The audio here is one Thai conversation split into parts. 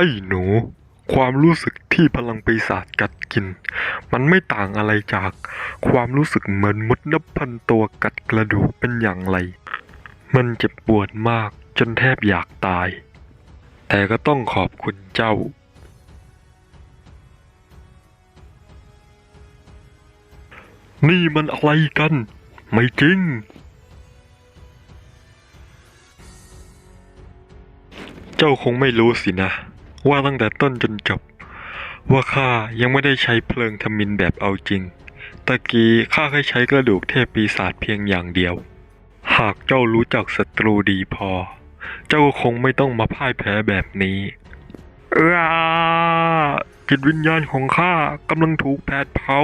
ไอ้หนู ความรู้สึกที่พลังปีศาจกัดกิน มันไม่ต่างอะไรจาก ความรู้สึกเหมือนมดนับพันตัวกัดกระดูกเป็นอย่างไร มันเจ็บปวดมากจนแทบอยากตาย แต่ก็ต้องขอบคุณเจ้านี่มันอะไรกัน ไม่จริง เจ้าคงไม่รู้สินะ ว่าตั้งแต่ต้นจนจบ ว่าข้ายังไม่ได้ใช้เพลิงทมินแบบเอาจริง ตะกี้ข้าแค่ใช้กระดูกเทพปีศาจเพียงอย่างเดียว หากเจ้ารู้จักศัตรูดีพอ เจ้าก็คงไม่ต้องมาพ่ายแพ้แบบนี้เออจิตวิญญาณของข้ากำลังถูกแผดเผา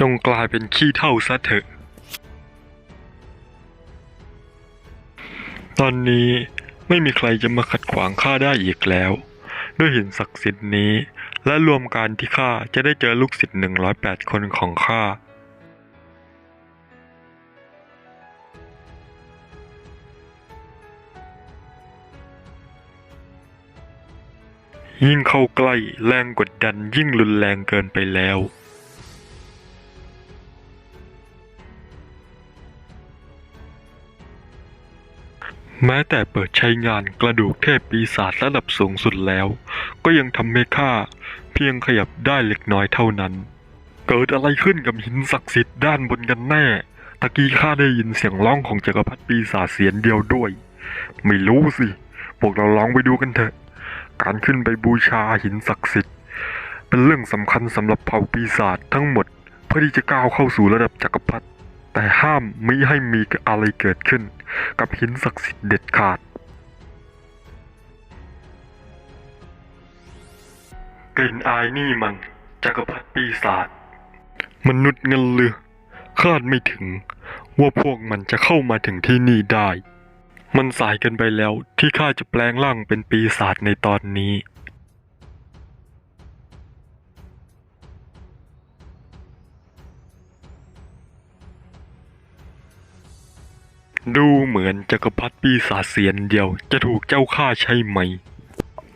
จงกลายเป็นขี้เท่าซะเถอะ ตอนนี้ไม่มีใครจะมาขัดขวางข้าได้อีกแล้ว ด้วยหินศักดิ์สิทธิ์นี้ และรวมการที่ข้าจะได้เจอลูกศิษย์108คนของข้ายิ่งเข้าใกล้แรงกดดันยิ่งรุนแรงเกินไปแล้ว แม้แต่เปิดใช้งานกระดูกเทพปีศาจระดับสูงสุดแล้ว ก็ยังทำให้ข้าเพียงขยับได้เล็กน้อยเท่านั้น เกิดอะไรขึ้นกับหินศักดิ์สิทธิ์ด้านบนกันแน่ตะกี้ข้าได้ยินเสียงร้องของจักรพรรดิปีศาจเสียงเดียวด้วย ไม่รู้สิพวกเราลองไปดูกันเถอะ การขึ้นไปบูชาหินศักดิ์สิทธิ์ เป็นเรื่องสำคัญสำหรับเผ่าปีศาจทั้งหมด เพื่อที่จะก้าวเข้าสู่ระดับจักรพรรดิ แต่ห้ามมิให้มีอะไรเกิดขึ้น กับหินศักดิ์สิทธิ์เด็ดขาด กลิ่นอายนี่มันจักรพรรดิปีศาจมนุษย์เงินเลือคาดไม่ถึง ว่าพวกมันจะเข้ามาถึงที่นี่ได้ มันสายกันไปแล้วที่ข้าจะแปลงร่างเป็นปีศาจในตอนนี้ ดูเหมือนจักรพรรดิปีศาจเสียนเดียวจะถูกเจ้าฆ่าใช่ไหม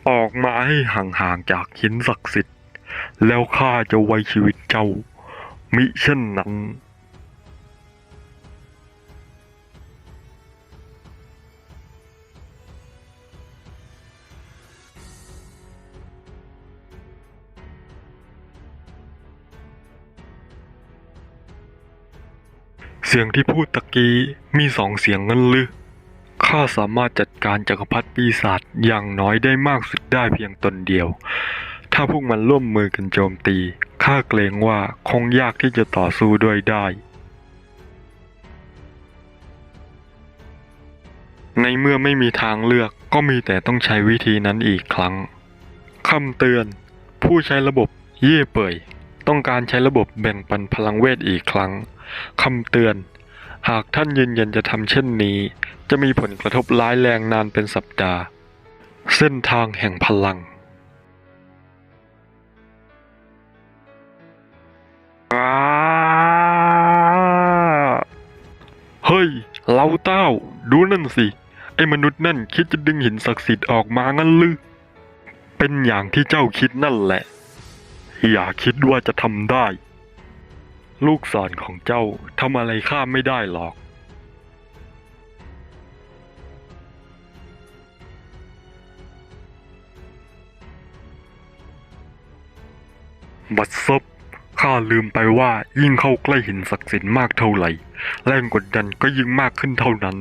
ออกมาให้ห่างๆจากหินศักดิ์สิทธิ์ แล้วข้าจะไว้ชีวิตเจ้า มิเช่นนั้น เสียงที่พูดตะกี้มีสองเสียงงั้นหรือข้าสามารถจัดการจักรพรรดิปีศาจอย่างน้อยได้มากสุดได้เพียงตนเดียว ถ้าพวกมันร่วมมือกันโจมตี ข้าเกรงว่าคงยากที่จะต่อสู้ด้วยได้ ในเมื่อไม่มีทางเลือกก็มีแต่ต้องใช้วิธีนั้นอีกครั้ง คำเตือน ผู้ใช้ระบบเย่เป่ย ต้องการใช้ระบบแบ่งปันพลังเวทอีกครั้ง คำเตือน หากท่านยืนยันจะทำเช่นนี้ จะมีผลกระทบร้ายแรงนานเป็นสัปดาห์ เส้นทางแห่งพลังเฮ้ย เราเต้า ดูนั่นสิ ไอ้มนุษย์นั่นคิดจะดึงหินศักดิ์สิทธิ์ออกมางั้นหรือเป็นอย่างที่เจ้าคิดนั่นแหละ อย่าคิดว่าจะทำได้ ลูกศรของเจ้าทำอะไรข้าไม่ได้หรอก บัดซบข้าลืมไปว่ายิ่งเข้าใกล้หินศักดิ์สิทธิ์มากเท่าไหร่ แรงกดดันก็ยิ่งมากขึ้นเท่านั้น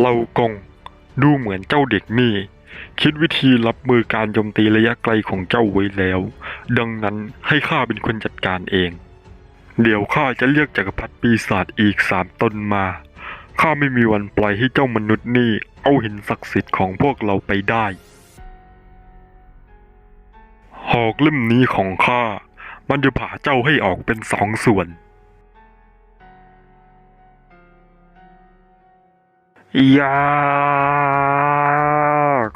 เรากง ดูเหมือนเจ้าเด็กนี่ คิดวิธีรับมือการโจมตีระยะไกลของเจ้าไว้แล้ว ดังนั้นให้ข้าเป็นคนจัดการเอง เดี๋ยวข้าจะเรียกจักรพรรดิปีศาจอีกสามตนมา ข้าไม่มีวันปล่อยให้เจ้ามนุษย์นี่เอาหินศักดิ์สิทธิ์ของพวกเราไปได้ หอกเล่มนี้ของข้า มันจะผ่าเจ้าให้ออกเป็นสองส่วน ยาก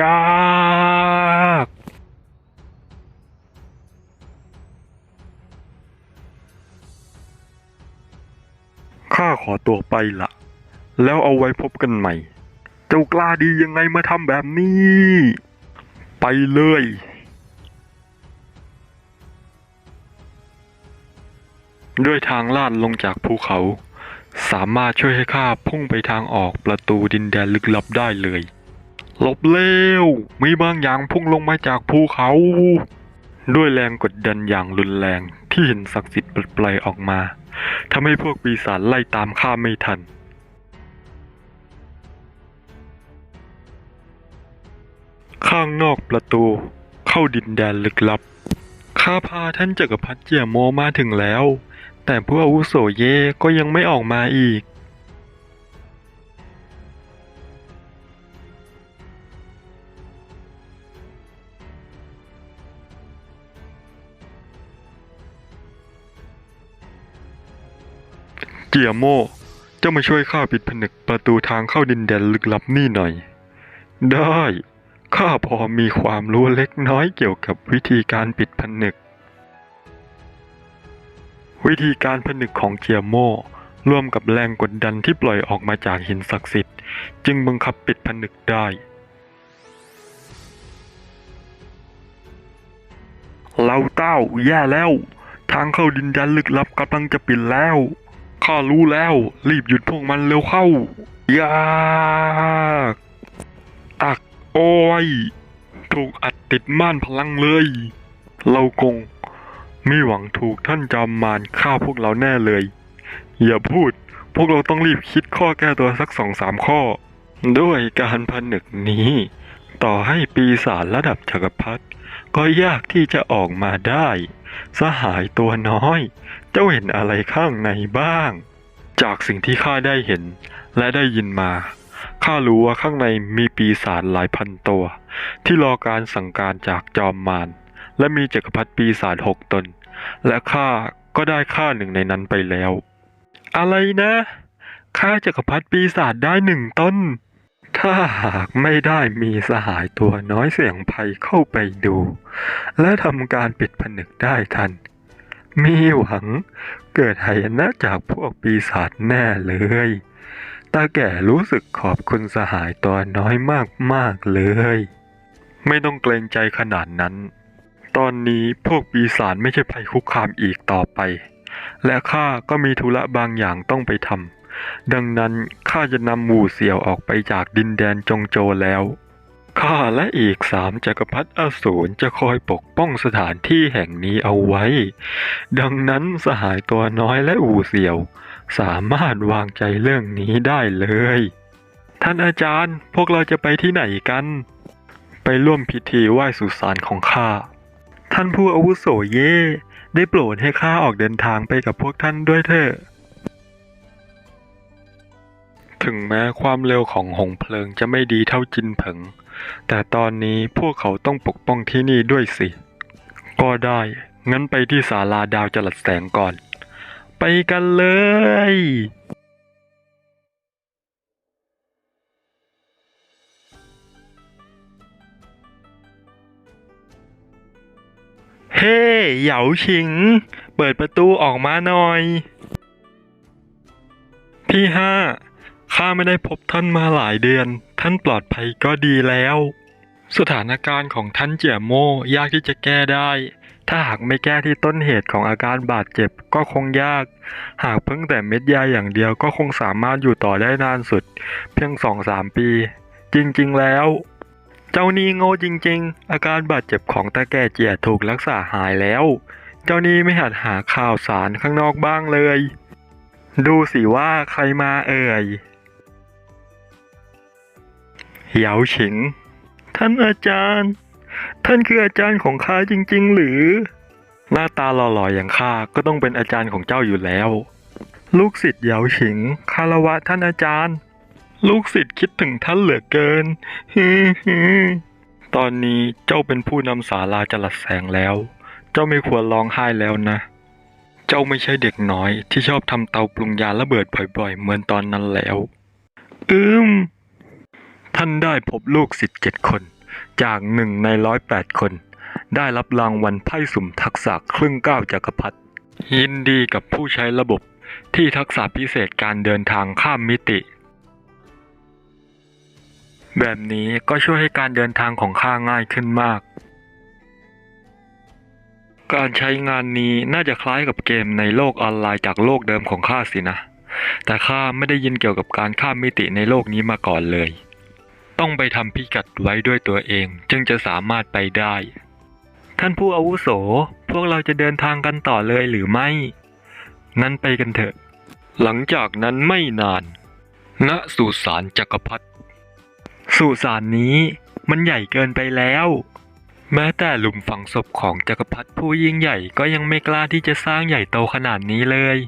ยาก ข้าขอตัวไปละแล้วเอาไว้พบกันใหม่ เจ้ากล้าดียังไงมาทำแบบนี้ ไปเลยด้วยทางลาดลงจากภูเขา สามารถช่วยให้ข้าพุ่งไปทางออกประตูดินแดนลึกลับได้เลย หลบเร็วมีบางอย่างพุ่งลงมาจากภูเขา ด้วยแรงกดดันอย่างรุนแรงที่เห็นศักดิ์สิทธิ์ปลดปล่อยออกมา ทำให้พวกปีศาจไล่ตามข้าไม่ทันข้างนอกประตูเข้าดินแดนลึกลับ ข้าพาท่านจักรพรรดิเจียโมมาถึงแล้ว แต่ผู้อาวุโสเย่ก็ยังไม่ออกมาอีก เจียโมเจ้ามาช่วยข้าปิดผนึกประตูทางเข้าดินแดนลึกลับนี่หน่อย ได้ ข้าพอมีความรู้เล็กน้อยเกี่ยวกับวิธีการปิดผนึก วิธีการผนึกของเจียโมร่วมกับแรงกดดันที่ปล่อยออกมาจากหินศักดิ์สิทธิ์ จึงบังคับปิดผนึกได้ เราเต้าแย่แล้ว ทางเข้าดินแดนลึกลับกำลังจะปิดแล้ว ข้ารู้แล้ว รีบหยุดพวกมันเร็วเข้ายากอักโอ้ยถูกอัดติดม่านพลังเลย เราคงไมีหวังถูกท่านจอมมารฆ่าพวกเราแน่เลย อย่าพูด พวกเราต้องรีบคิดข้อแก้ตัวสักสองสามข้อ ด้วยการผนึกนี้ ต่อให้ปีศาจระดับจักรพรรดิก็ยากที่จะออกมาได้ สหายตัวน้อย เจ้าเห็นอะไรข้างในบ้าง จากสิ่งที่ข้าได้เห็นและได้ยินมา ข้ารู้ว่าข้างในมีปีศาจหลายพันตัว ที่รอการสั่งการจากจอมมาร และมีจักรพรรดิปีศาจหกตน และข้าก็ได้ฆ่าหนึ่งในนั้นไปแล้ว อะไรนะฆ่าจักรพรรดิปีศาจได้หนึ่งตน ถ้าหากไม่ได้มีสหายตัวน้อยเสียงภัยเข้าไปดู และทำการปิดผนึกได้ทัน มีหวังเกิดหายนะจากพวกปีศาจแน่เลย ตาแก่รู้สึกขอบคุณสหายตัวน้อยมากๆเลย ไม่ต้องเกรงใจขนาดนั้น ตอนนี้พวกปีศาจไม่ใช่ภัยคุกคามอีกต่อไป และข้าก็มีธุระบางอย่างต้องไปทำดังนั้นข้าจะนำหมู่เสี่ยวออกไปจากดินแดนจงโจแล้ว ข้าและอีกสามจักรพรรดิอสูรจะคอยปกป้องสถานที่แห่งนี้เอาไว้ ดังนั้นสหายตัวน้อยและอู่เสี่ยว สามารถวางใจเรื่องนี้ได้เลย ท่านอาจารย์พวกเราจะไปที่ไหนกัน ไปร่วมพิธีไหว้สุสานของข้า ท่านผู้อาวุโสเย่ได้โปรดให้ข้าออกเดินทางไปกับพวกท่านด้วยเถอะถึงแม้ความเร็วของหงเพลิงจะไม่ดีเท่าจินเผิง แต่ตอนนี้พวกเขาต้องปกป้องที่นี่ด้วยสิ ก็ได้ งั้นไปที่ศาลาดาวจลัดแสงก่อน ไปกันเลย เฮ้ เหยาชิง เปิดประตูออกมาหน่อย พี่ห้าข้าไม่ได้พบท่านมาหลายเดือน ท่านปลอดภัยก็ดีแล้ว สถานการณ์ของท่านเจียโมยากที่จะแก้ได้ ถ้าหากไม่แก้ที่ต้นเหตุของอาการบาดเจ็บก็คงยาก หากเพิ่งแต่เม็ดยาอย่างเดียวก็คงสามารถอยู่ต่อได้นานสุด เพียงสองสามปี จริงๆแล้ว เจ้านี่โง่จริง ๆ อาการบาดเจ็บของตาแก่เจียถูกรักษาหายแล้ว เจ้านี่ไม่หัดหาข่าวสารข้างนอกบ้างเลย ดูสิว่าใครมาเอ่ย เหยาฉิงท่านอาจารย์ ท่านคืออาจารย์ของข้าจริง ๆ หรือ หน้าตาหล่อๆอย่างข้าก็ต้องเป็นอาจารย์ของเจ้าอยู่แล้ว ลูกศิษย์เหยาฉิงคารวะท่านอาจารย์ ลูกศิษย์คิดถึงท่านเหลือเกินฮึฮึตอนนี้เจ้าเป็นผู้นำศาลาจลัดแสงแล้ว เจ้าไม่ควรร้องไห้แล้วนะ เจ้าไม่ใช่เด็กน้อยที่ชอบทำเตาปรุงยาระเบิดบ่อยๆ เหมือนตอนนั้นแล้ว อืม ท่านได้พบลูกศิษย์เจ็ดคน จากหนึ่งในร้อยแปดคน ได้รับรางวัลไพ่สุ่มทักษะครึ่งก้าวจักรพรรดิยินดีกับผู้ใช้ระบบที่ทักษะพิเศษการเดินทางข้ามมิติ แบบนี้ก็ช่วยให้การเดินทางของข้าง่ายขึ้นมาก การใช้งานนี้น่าจะคล้ายกับเกมในโลกออนไลน์จากโลกเดิมของข้าสินะ แต่ข้าไม่ได้ยินเกี่ยวกับการข้ามมิติในโลกนี้มาก่อนเลย ต้องไปทำพิกัดไว้ด้วยตัวเองจึงจะสามารถไปได้ ท่านผู้อาวุโส พวกเราจะเดินทางกันต่อเลยหรือไม่ งั้นไปกันเถอะ หลังจากนั้นไม่นานณสุสานจักรพรรดิสุสานนี้มันใหญ่เกินไปแล้ว แม้แต่หลุมฝังศพของจักรพรรดิผู้ยิ่งใหญ่ก็ยังไม่กล้าที่จะสร้างใหญ่โตขนาดนี้เลย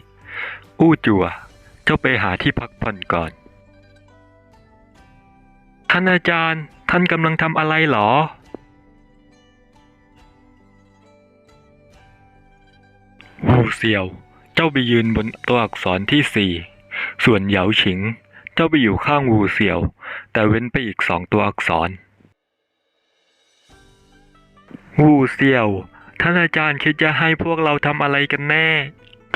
อู้จัว เจ้าไปหาที่พักผ่อนก่อน ท่านอาจารย์ ท่านกำลังทำอะไรหรอ วูเซียว เจ้าไปยืนบนตัวอักษรที่สี่ ส่วนเหยาฉิง เจ้าไปอยู่ข้างวูเซียว แต่เว้นไปอีกสองตัวอักษร วูเซียว ท่านอาจารย์คิดจะให้พวกเราทำอะไรกันแน่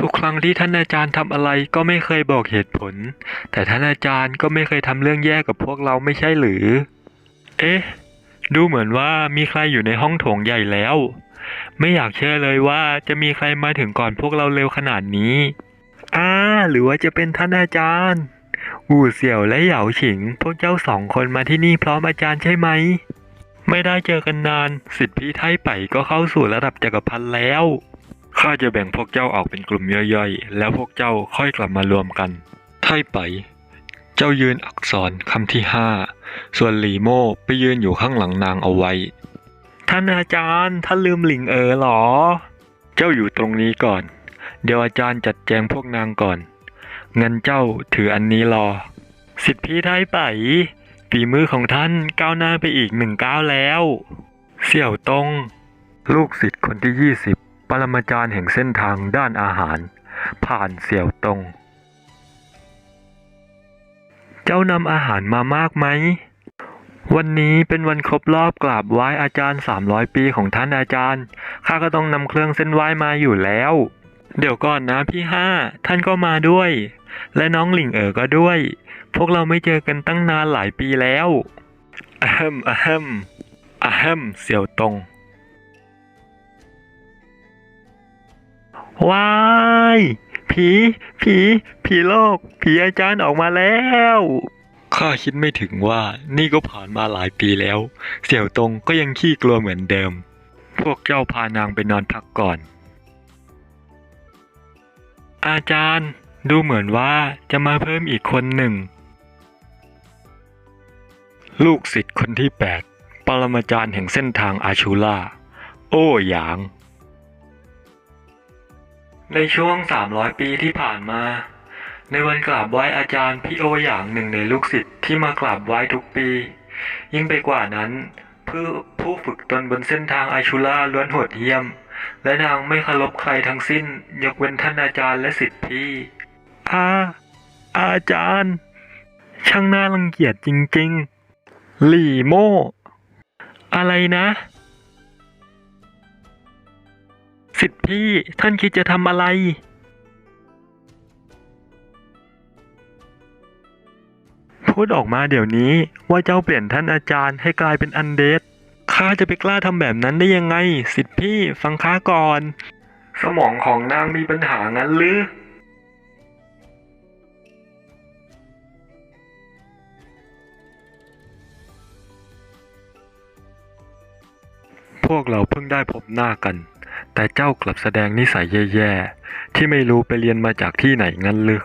ทุกครั้งที่ท่านอาจารย์ทำอะไรก็ไม่เคยบอกเหตุผล แต่ท่านอาจารย์ก็ไม่เคยทำเรื่องแย่กับพวกเราไม่ใช่หรือ เอ๊ะ ดูเหมือนว่ามีใครอยู่ในห้องโถงใหญ่แล้ว ไม่อยากเชื่อเลยว่าจะมีใครมาถึงก่อนพวกเราเร็วขนาดนี้อ่าหรือว่าจะเป็นท่านอาจารย์วูเสี่ยวและเหยาฉิง พวกเจ้าสองคนมาที่นี่พร้อมอาจารย์ใช่ไหม ไม่ได้เจอกันนาน สิทธิพี่ไทไปก็เข้าสู่ระดับจักรพรรดิแล้ว ข้าจะแบ่งพวกเจ้าออกเป็นกลุ่มย่อยๆ แล้วพวกเจ้าค่อยกลับมารวมกันไทไป เจ้ายืนอักษรคำที่ห้า ส่วนหลีโม่ไปยืนอยู่ข้างหลังนางเอาไว้ ท่านอาจารย์ท่านลืมหลิงเอ๋อหรอ เจ้าอยู่ตรงนี้ก่อน เดี๋ยวอาจารย์จัดแจงพวกนางก่อน เงินเจ้าถืออันนี้รอ สิทธิพี่ไทไปฝีมือของท่านก้าวหน้าไปอีกหนึ่งก้าวแล้ว เสี่ยวตง ลูกศิษย์คนที่ยี่สิบ ปรมาจารย์แห่งเส้นทางด้านอาหาร ผ่านเสี่ยวตง เจ้านำอาหารมามากไหม วันนี้เป็นวันครบรอบกราบไหว้อาจารย์ 300 ปีของท่านอาจารย์ ข้าก็ต้องนำเครื่องเส้นไหว้มาอยู่แล้ว เดี๋ยวก่อนนะพี่ห้า ท่านก็มาด้วย และน้องหลิงเอ๋อก็ด้วย พวกเราไม่เจอกันตั้งนานหลายปีแล้วอะแฮมอะแฮมอะแฮมเสี่ยวตง ว้ายผี ผี ผีโลก ผีอาจารย์ออกมาแล้วข้าคิดไม่ถึงว่านี่ก็ผ่านมาหลายปีแล้ว เสี่ยวตงก็ยังขี้กลัวเหมือนเดิม พวกเจ้าพานางไปนอนพักก่อน อาจารย์ดูเหมือนว่าจะมาเพิ่มอีกคนหนึ่ง ลูกศิษย์คนที่8ปรมาจารย์แห่งเส้นทางอาชูล่า โอ้หยาง ในช่วง 300 ปีที่ผ่านมา ในวันกราบไหว้อาจารย์พี่โอหยางหนึ่งในลูกศิษย์ที่มากราบไหว้ทุกปี ยิ่งไปกว่านั้นผู้ผู้ฝึกตนบนเส้นทางอาชูล่าล้วนโหดเหี้ยม และนางไม่เคารพใครทั้งสิ้น ยกเว้นท่านอาจารย์และศิษย์พี่อาอาจารย์ ช่างน่ารังเกียจจริงๆ หลี่โม่ อะไรนะ สิทธิพี่ท่านคิดจะทำอะไร พูดออกมาเดี๋ยวนี้ว่าเจ้าเปลี่ยนท่านอาจารย์ให้กลายเป็นอันเดดข้าจะไปกล้าทำแบบนั้นได้ยังไง สิทธิพี่ฟังข้าก่อน สมองของนางมีปัญหางั้นหรือพวกเราเพิ่งได้พบหน้ากัน แต่เจ้ากลับแสดงนิสัยแย่ๆ ที่ไม่รู้ไปเรียนมาจากที่ไหนงั้นหรือ